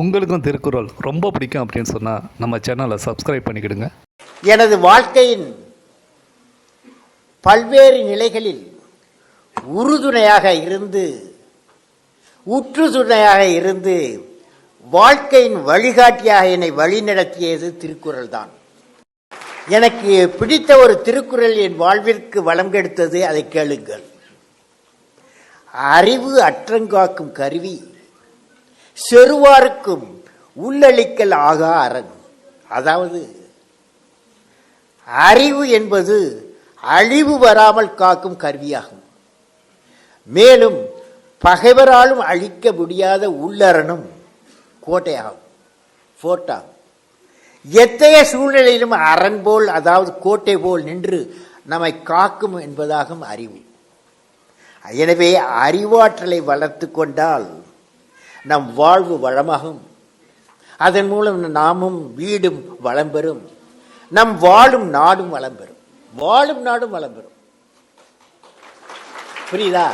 உங்களுக்கும் திருக்குறள் ரொம்ப பிடிக்கும் அப்படின்னு சொன்னால் நம்ம சேனலை சப்ஸ்கிரைப் பண்ணிக்கிடுங்க. எனது வாழ்க்கையின் பல்வேறு நிலைகளில் உறுதுணையாக இருந்து உற்றுதுணையாக இருந்து வாழ்க்கையின் வழிகாட்டியாக என்னை வழிநடத்தியது திருக்குறள் தான் எனக்கு பிடித்த ஒரு திருக்குறள் என் வாழ்விற்கு வளம் கெடுத்தது அதை கேளுங்கள். அறிவு அற்றங்காக்கும் கருவி செருவாருக்கும் உள்ளளிக்கல் ஆகா அரண். அதாவது அறிவு என்பது அழிவு வராமல் காக்கும் கருவியாகும். மேலும் பகைவராலும் அழிக்க முடியாத உள்ளரணும் கோட்டையாகும் போர்ட்டாகும் எத்தகைய சூழ்நிலையிலும் அரண் போல் அதாவது கோட்டை போல் நின்று நம்மை காக்கும் என்பதாகும் அறிவு. எனவே அறிவாற்றலை வளர்த்து கொண்டால் நம் வாழ்வு வளமாகும். அதன் மூலம் நாமும் வீடும் வளம் பெறும். நம் வாழும் நாடும் வளம் பெறும். வாழும் நாடும் வளம் பெறும். புரியுதா?